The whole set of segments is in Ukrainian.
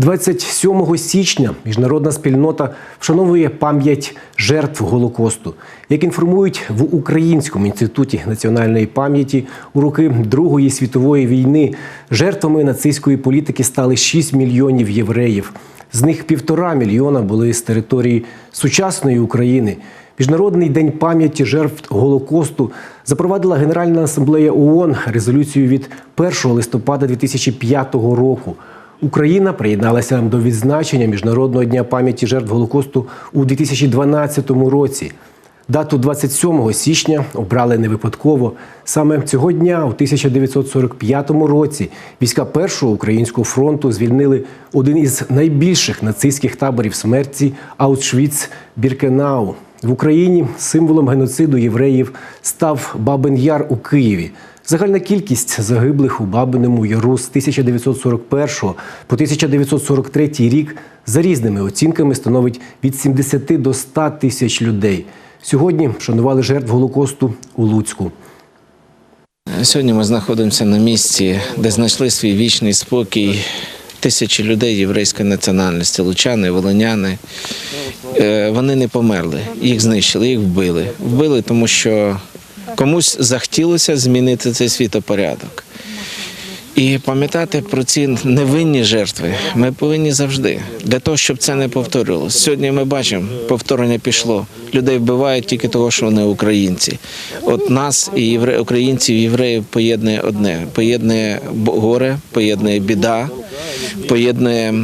27 січня міжнародна спільнота вшановує пам'ять жертв Голокосту. Як інформують в Українському інституті національної пам'яті у роки Другої світової війни, жертвами нацистської політики стали 6 мільйонів євреїв. З них півтора мільйона були з території сучасної України. Міжнародний день пам'яті жертв Голокосту запровадила Генеральна асамблея ООН резолюцію від 1 листопада 2005 року. Україна приєдналася до відзначення Міжнародного дня пам'яті жертв Голокосту у 2012 році. Дату 27 січня обрали не випадково. Саме цього дня, у 1945 році, війська Першого українського фронту звільнили один із найбільших нацистських таборів смерті Аушвіц-Біркенау. В Україні символом геноциду євреїв став Бабин Яр у Києві. Загальна кількість загиблих у Бабиному Яру з 1941 по 1943 рік за різними оцінками становить від 70 до 100 тисяч людей. Сьогодні вшанували жертв Голокосту у Луцьку. Сьогодні ми знаходимося на місці, де знайшли свій вічний спокій тисячі людей єврейської національності, лучани, волиняни. Е, Вони не померли, їх знищили, їх вбили. Вбили, тому що комусь захотілося змінити цей світопорядок. І пам'ятати про ці невинні жертви ми повинні завжди для того, щоб це не повторювалося. Сьогодні ми бачимо, повторення пішло. Людей вбивають тільки того, що вони українці. От нас і євре... українців, євреїв поєднує одне: поєднує горе, поєднує біда, поєднує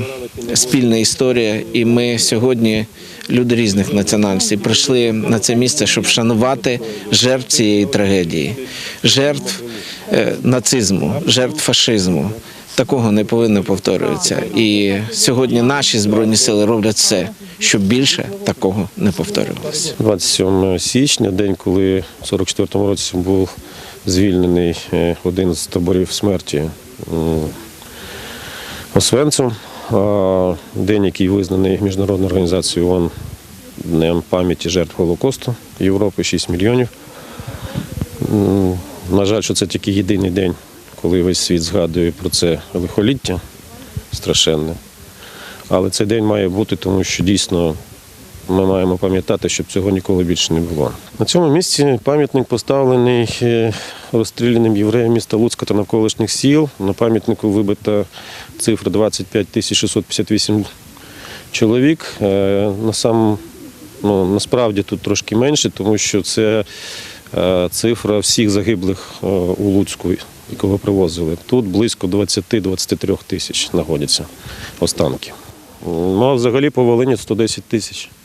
спільна історія. І ми сьогодні, люди різних національностей, прийшли на це місце, щоб вшанувати жертв цієї трагедії, жертв е, нацизму, жертв фашизму. Такого не повинно повторюватися. І сьогодні наші збройні сили роблять все, щоб більше такого не повторювалося. 27 січня, день, коли в 44-му році був звільнений е, один з таборів смерті Освенцем. День, який визнаний Міжнародною організацією ООН Днем пам'яті жертв Голокосту Європи 6 мільйонів. На жаль, що це тільки єдиний день, коли весь світ згадує про це лихоліття страшенне. Але цей день має бути, тому що дійсно ми маємо пам'ятати, щоб цього ніколи більше не було. На цьому місці пам'ятник поставлений е, розстріляним євреям міста Луцька та навколишніх сіл. На пам'ятнику вибита цифра 25 658 чоловік. Е, На сам, ну, насправді тут трошки менше, тому що це е, цифра всіх загиблих у Луцьку, якого привозили. Тут близько 20-23 тисяч знаходяться останки. Ну, а взагалі по Волині 110 тисяч.